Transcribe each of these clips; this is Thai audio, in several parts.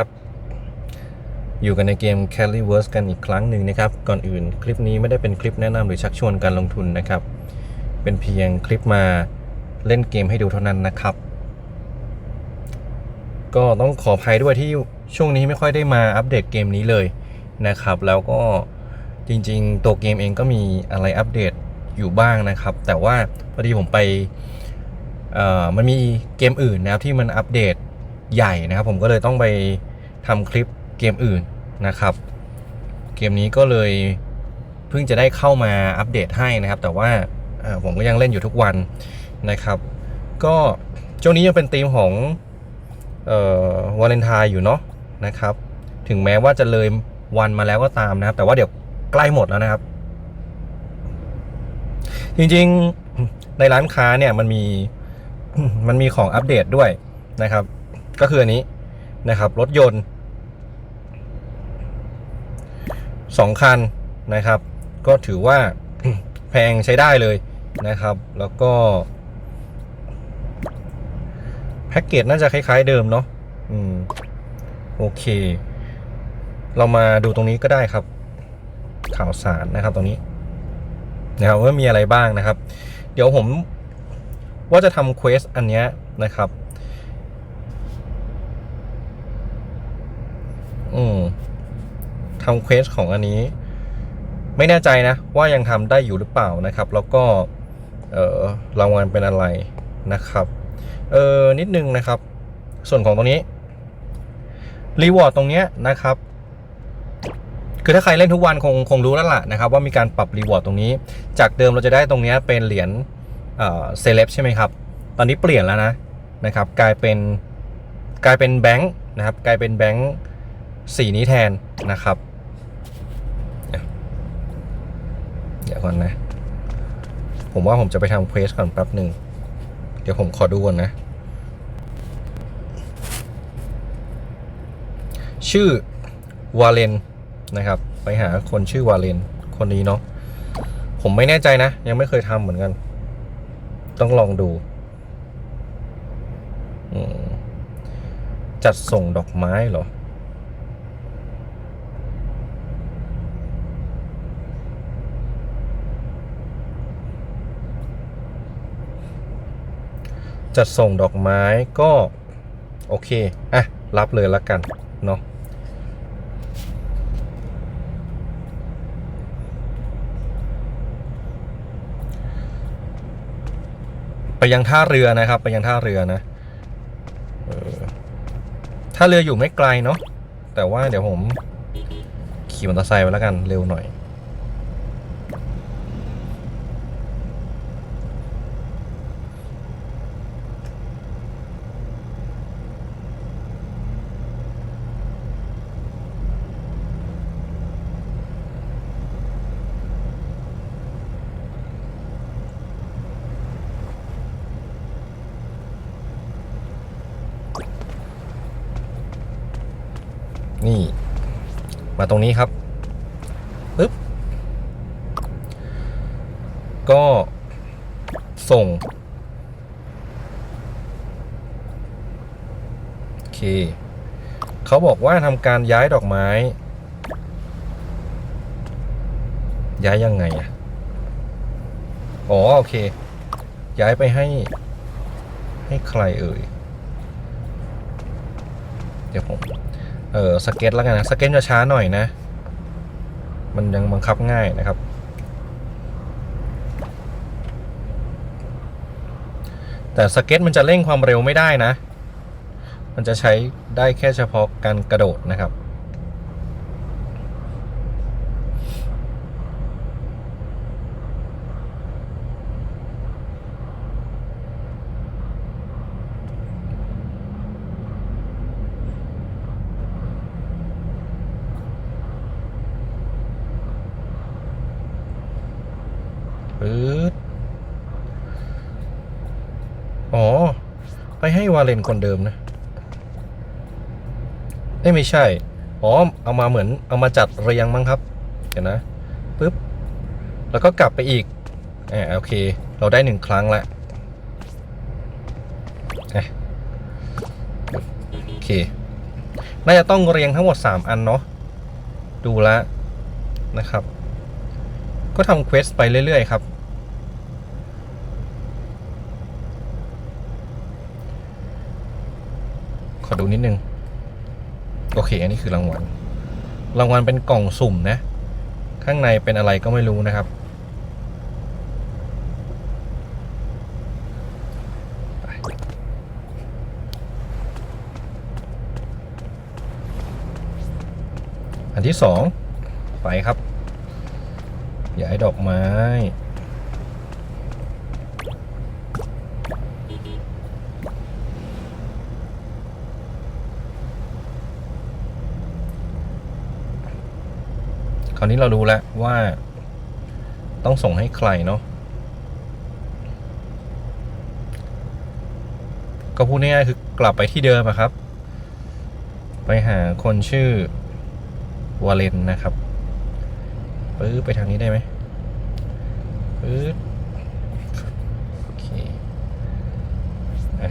ครับอยู่กันในเกม Carry Verse กันอีกครั้งหนึ่งนะครับ ก่อนอื่นคลิปนี้ไม่ได้เป็นคลิปแนะนำหรือชักชวนการลงทุนนะครับ เป็นเพียงคลิปมาเล่นเกมให้ดูเท่านั้นนะครับ ก็ต้องขออภัยด้วยที่ช่วงนี้ไม่ค่อยได้มาอัปเดตเกมนี้เลยนะครับ แล้วก็จริงๆ ตัวเกมเองก็มีอะไรอัปเดตอยู่บ้างนะครับ แต่ว่าพอดีผมไปมันมีเกมอื่นนะครับที่มันอัปเดต ใหญ่นะครับ ผมก็เลยต้องไปทำคลิปเกมอื่นนะครับ เกมนี้ก็เลยเพิ่งจะได้เข้ามาอัปเดตให้นะครับ แต่ว่าผมก็ยังเล่นอยู่ทุกวันนะครับ ก็ช่วงนี้ยังเป็นธีมของวาเลนไทน์อยู่เนาะนะครับ ถึงแม้ว่าจะเลยวันมาแล้วก็ตามนะครับ แต่ว่าเดี๋ยวใกล้หมดแล้วนะครับ จริงๆในร้านค้าเนี่ยมันมีมันมีของอัปเดตด้วยนะครับ ก็คืออันนี้นะครับ รถยนต์สองคันนะครับ ก็ถือว่าแพงใช้ได้เลยนะครับ แล้วก็แพ็กเกจน่าจะคล้าย ๆ เดิมเนาะอืมโอเค เรามาดูตรงนี้ก็ได้ครับ ข่าวสารนะครับตรงนี้นะครับว่ามีอะไรบ้างนะครับ เดี๋ยวผมว่าจะทำเควสอันนี้นะครับ อืมทำเควสของอันนี้ ไม่แน่ใจนะ ว่ายังทำได้อยู่หรือเปล่านะครับ แล้วก็ เออรางวัลเป็นอะไรนะครับ เออนิดนึงนะครับ ส่วนของตรงนี้รีวอร์ดตรงเนี้ยนะครับคือถ้าใครเล่นทุกวันคงคงรู้แล้วล่ะนะครับ ว่ามีการปรับรีวอร์ดตรงนี้ จากเดิมเราจะได้ตรงเนี้ยเป็นเหรียญเอ่อเซเลบใช่ไหมครับ ตอนนี้เปลี่ยนแล้วนะนะครับ กลายเป็นกลายเป็นแบงค์นะครับ กลายเป็นแบงค์ สีนี้แทนนะครับ เดี๋ยวก่อนนะ ผมว่าผมจะไปทำเควสก่อนแป๊บหนึ่ง เดี๋ยวผมขอดูก่อนนะ ชื่อวาเลนนะครับ ไปหาคนชื่อวาเลนคนนี้เนาะ ผมไม่แน่ใจนะ ยังไม่เคยทำเหมือนกัน ต้องลองดูจัดส่งดอกไม้เหรอ จัดส่งดอกไม้ก็โอเค อะ รับเลยละกัน เนาะไปยังท่าเรือนะครับ ไปยังท่าเรือนะออท่าเรืออยู่ไม่ไกลเนาะแต่ว่าเดี๋ยวผมขี่มอเตอร์ไซค์ไปแล้วกันเร็วหน่อย นี่ มาตรงนี้ครับปึ๊บก็ส่ง โอเค เขาบอกว่าทำการย้ายดอกไม้ ย้ายยังไงอะอ๋อ โอเค ย้ายไปให้ ให้ใครเอ่ย เดี๋ยวผม เออสเก็ตแล้วกันนะสเก็ตจะช้าหน่อยนะ มันยังบังคับง่ายนะครับ แต่สเก็ตมันจะเร่งความเร็วไม่ได้นะ มันจะใช้ได้แค่เฉพาะการกระโดดนะครับ ปื๊ดอ๋อ ไปให้วาเลนคนเดิมนะเอ้ยไม่ใช่ อ๋อ เอามาเหมือนเอามาจัดเรียงมั้งครับเดี๋ยวนะปึ๊บ แล้วก็กลับไปอีกอ่าโอเค เราได้หนึ่งครั้งละโอเค น่าจะต้องเรียงทั้งหมด 3 อันเนาะ ดูแลวนะครับ ก็ทำเควสไปเรื่อย ๆ ครับ ขอ ดูนิดนึง โอเค อันนี้คือรางวัล รางวัลเป็นกล่องสุ่มนะ ข้างในเป็นอะไรก็ไม่รู้นะครับอันที่สองไปครับ ย้ายดอกไม้ คราวนี้เรารู้แล้วว่า ต้องส่งให้ใครเนาะก็พูดง่ายๆคือกลับไปที่เดิมอะครับ ไปหาคนชื่อวาเลนนะครับปื๊ดไปทางนี้ได้ไหมปื๊ดโอเคอะ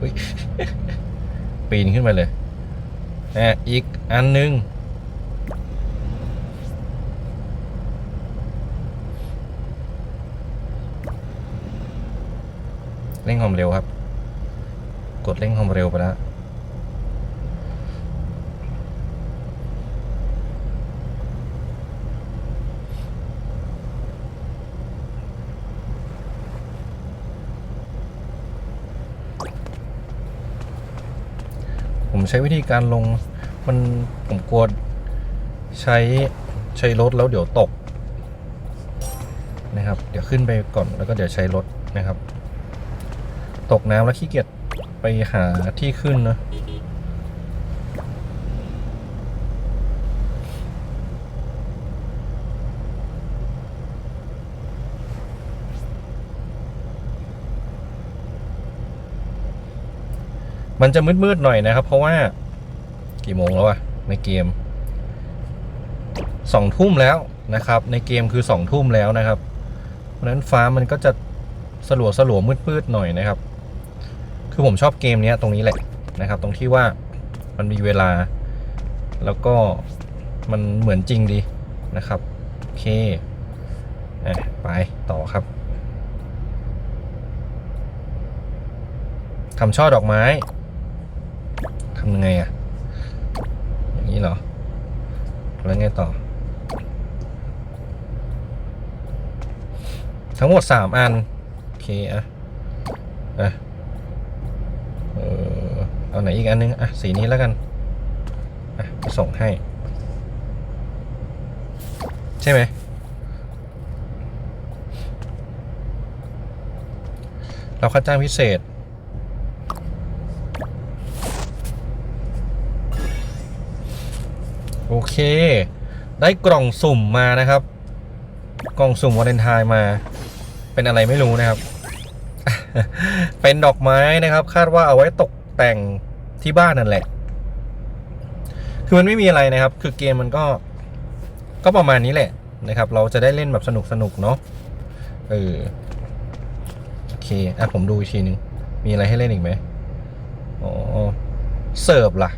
อุ้ยปีนขึ้นไปเลยอะอีกอันหนึง เร่งความเร็วครับ กดเร่งความเร็วไปแล้วผมใช้วิธีการลงมันผมกลัวใช้ใช้รถแล้วเดี๋ยวตกนะครับ เดี๋ยวขึ้นไปก่อนแล้วก็เดี๋ยวใช้รถนะครับ ตกน้ำแล้วขี้เกียจไปหาที่ขึ้นนะมันจะมืดๆหน่อยนะครับ เพราะว่ากี่โมงแล้วอะในเกมสองทุ่มแล้วนะครับ ในเกมคือสองทุ่มแล้วนะครับ เพราะนั้นฟ้ามันก็จะสลัวสลัวมืดๆหน่อยนะครับ คือผมชอบเกมเนี้ยตรงนี้แหละนะครับ ตรงที่ว่ามันมีเวลา แล้วก็มันเหมือนจริงดีนะครับ โอเคอไปต่อครับทำช่อดอกไม้ทำยังไงอะอย่างนี้เหรอ แล้วไงต่อ ทั้งหมด 3 อัน โอเคอะอะ เออเอาไหนอีกอันนึง อะ สีนี้แล้วกัน อะ ส่งให้ ใช่ไหม เราค่าจ้างพิเศษโอเค ได้กล่องสุ่มมานะครับ กล่องสุ่มวาเลนไทน์มา เป็นอะไรไม่รู้นะครับ เป็นดอกไม้นะครับ คาดว่าเอาไว้ตกแต่งที่บ้านนั่นแหละ คือมันไม่มีอะไรนะครับ คือเกมมันก็ ก็ประมาณนี้แหละนะครับ เราจะได้เล่นแบบสนุกสนุกเนาะเออโอเคอะผมดูอีกทีหนึ่งมีอะไรให้เล่นอีกไหมอ๋อเสิร์ฟล่ะ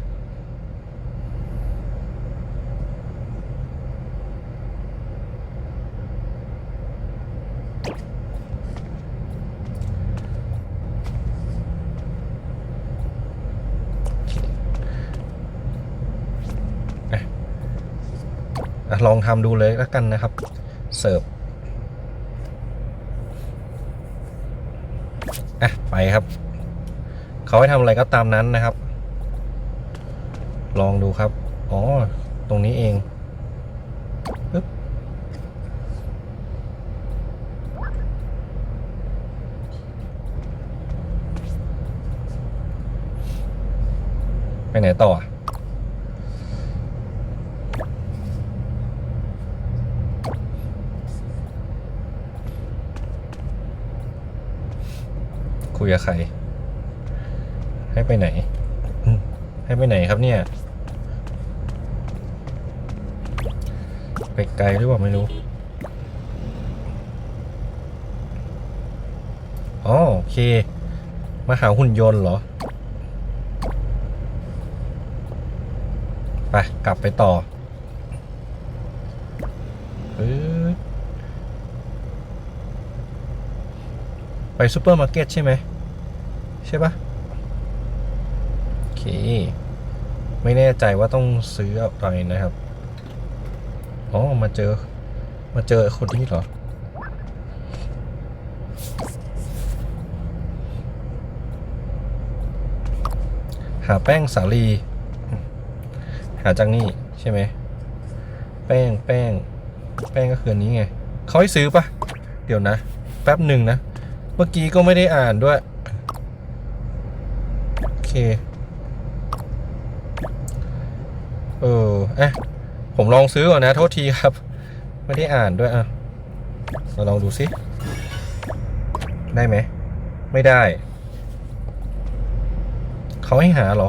อะ ลองทำดูเลยแล้วกันนะครับ เสิร์ฟอะไปครับ เขาให้ทำอะไรก็ตามนั้นนะครับ ลองดูครับ อ๋อ ตรงนี้เองปึ๊บไปไหนต่ออะ คุ ยกับใคร ให้ไปไหน ให้ไปไหนครับเนี่ย ไปไกลหรือเปล่าไม่รู้อ๋อโอเค มาหาหุ่นยนต์เหรอ ไป กลับไปต่อไปซูเปอร์มาร์เก็ตใช่ไหม ใช่ปะโอเค ไม่แน่ใจว่าต้องซื้ออะไรนะครับ อ๋อ มาเจอ มาเจอคนนี้เหรอ หาแป้งสาลี หาจากนี่ใช่ไหม แป้งแป้ง แป้งก็คือนี้ไง เขาให้ซื้อปะเดี๋ยวนะ แป๊บหนึ่งนะ เมื่อกี้ก็ไม่ได้อ่านด้วย เค เออเอะผมลองซื้อก่อนนะ โทษทีครับ ไม่ได้อ่านด้วยอะเราลองดูสิ ได้ไหม ไม่ได้ เขาให้หาเหรอ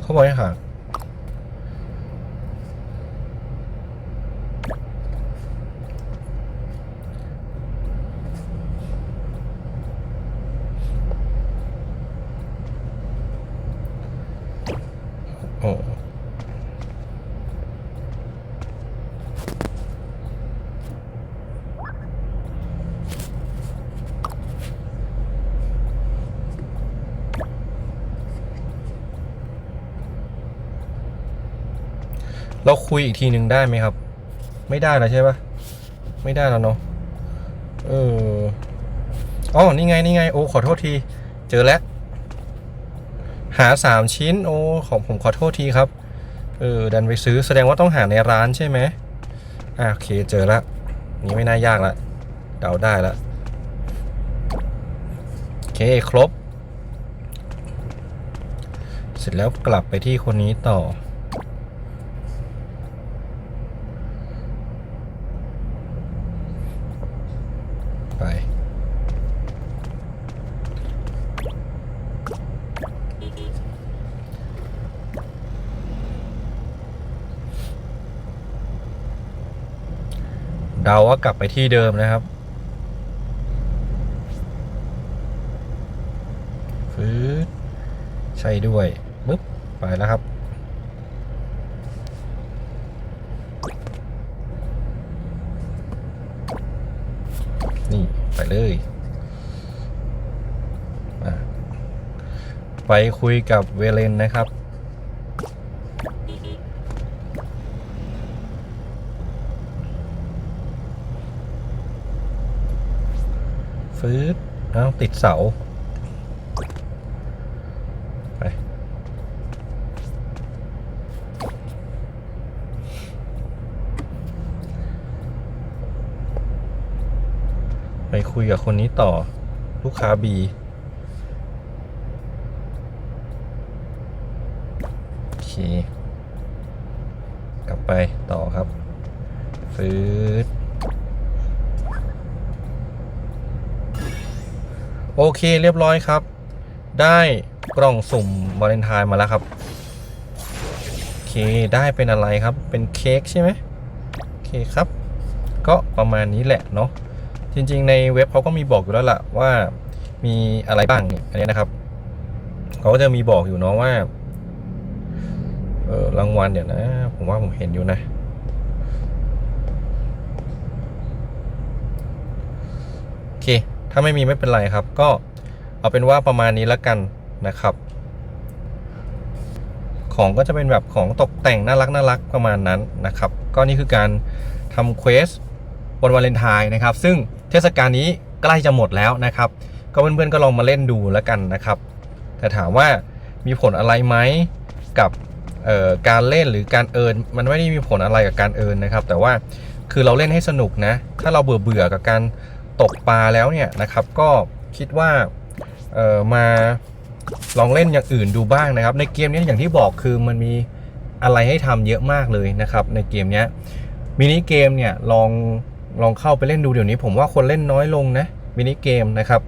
เขาบอกให้หา โอ้ เราคุยอีกทีหนึ่งได้ไหมครับ ไม่ได้แล้วใช่ปะไม่ได้แล้วเนาะเอออ๋อนี่ไงนี่ไงโอ้ขอโทษที เจอแล้วหาสามชิ้น โอ้ของผมขอโทษทีครับเออดันไปซื้อแสดงว่าต้องหาในร้านใช่ไหมอะโอเคเจอละนี่ไม่น่ายากละเดาได้ละโอเคครบ เสร็จแล้วกลับไปที่คนนี้ต่อ ไป เดาว่ากลับไปที่เดิมนะครับฟืดใช่ด้วยปึ๊บไปแล้วครับ นี่ไปเลยไปคุยกับเวเลนนะครับ ฟืดเอ้าติดเสา ไป ไปคุยกับคนนี้ต่อ ลูกค้าบีโอเค กลับไปต่อครับฟืด โอเคเรียบร้อยครับ ได้กล่องสุ่มวาเลนไทน์มาแล้วครับ โอเคได้เป็นอะไรครับ เป็นเค้กใช่ไหมโอเคครับ ก็ประมาณนี้แหละเนาะ จริง ๆ ในเว็บเขาก็มีบอกอยู่แล้วล่ะว่ามีอะไรบ้างนี่อันนี้นะครับ เขาก็จะมีบอกอยู่เนาะว่า เออรางวัลเดี๋ยวนะ ผมว่าผมเห็นอยู่นะ โอเค ถ้าไม่มีไม่เป็นไรครับ ก็เอาเป็นว่าประมาณนี้แล้วกันนะครับ ของก็จะเป็นแบบของตกแต่งน่ารักน่ารักประมาณนั้นนะครับ ก็นี่คือการทำเควสวันวาเลนไทน์นะครับ ซึ่งเทศกาลนี้ใกล้จะหมดแล้วนะครับ ก็เพื่อนๆก็ลองมาเล่นดูแล้วกันนะครับ แต่ถามว่ามีผลอะไรไหมกับการเล่นหรือการเอินมันไม่ได้มีผลอะไรกับการเอินนะครับ แต่ว่าคือเราเล่นให้สนุกนะ ถ้าเราเบื่อเบื่อกับการ ตกปลาแล้วเนี่ยนะครับ ก็คิดว่าเออมาลองเล่นอย่างอื่นดูบ้างนะครับ ในเกมนี้อย่างที่บอกคือมันมีอะไรให้ทำเยอะมากเลยนะครับ ในเกมนี้มินิเกมเนี่ยลองลองเข้าไปเล่นดูเดี๋ยวนี้ ผมว่าคนเล่นน้อยลงนะมินิเกมนะครับ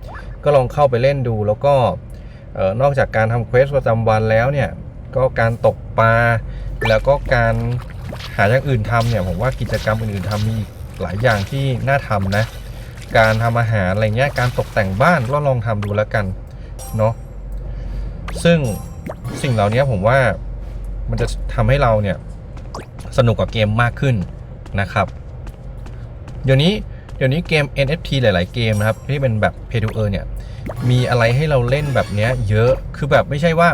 ก็ลองเข้าไปเล่นดูแล้วก็เออนอกจากการทำเควสประจำวันแล้วเนี่ยก็การตกปลาแล้วก็การหาอย่างอื่นทำเนี่ยผมว่ากิจกรรมอื่นๆทำมีหลายอย่างที่น่าทำนะ การทำอาหารอะไรเงี้ยการตกแต่งบ้านก็ลองทำดูแล้วกันเนาะซึ่งสิ่งเหล่านี้ผมว่ามันจะทำให้เราเนี่ยสนุกกับเกมมากขึ้นนะครับ เดี๋ยวนี้เดี๋ยวนี้เกม NFT หลาย ๆ เกมนะครับที่เป็นแบบ Pay to Earn เนี่ยมีอะไรให้เราเล่นแบบเนี้ยเยอะคือแบบไม่ใช่ว่า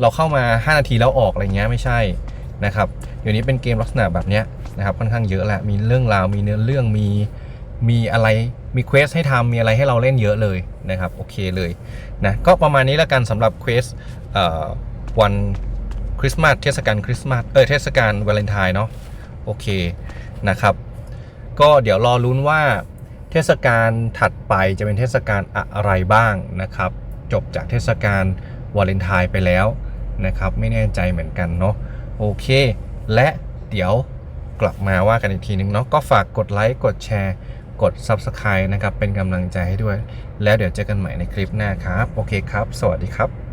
เราเข้ามา 5 นาทีแล้วออกอะไรเงี้ยไม่ใช่นะครับเดี๋ยวนี้เป็นเกมลักษณะแบบเนี้ยนะครับค่อนข้างเยอะแหละมีเรื่องราวมีเนื้อเรื่องมีมีอะไร มีเควสให้ทำมีอะไรให้เราเล่นเยอะเลยนะครับโอเคเลยนะก็ประมาณนี้แล้วกันสำหรับเควสวันคริสต์มาสเทศกาลคริสต์มาสเออเทศกาลวาเลนไทน์เนาะโอเคนะครับ ก็เดี๋ยวรอลุ้นว่าเทศกาลถัดไปจะเป็นเทศกาลอะไรบ้างนะครับ จบจากเทศกาลวาเลนไทน์ไปแล้วนะครับ ไม่แน่ใจเหมือนกันเนาะโอเค และเดี๋ยวกลับมาว่ากันอีกทีนึงเนาะก็ฝากกดไลค์กดแชร์ กด Subscribe นะครับ เป็นกำลังใจให้ด้วย แล้วเดี๋ยวเจอกันใหม่ในคลิปหน้าครับ โอเคครับ สวัสดีครับ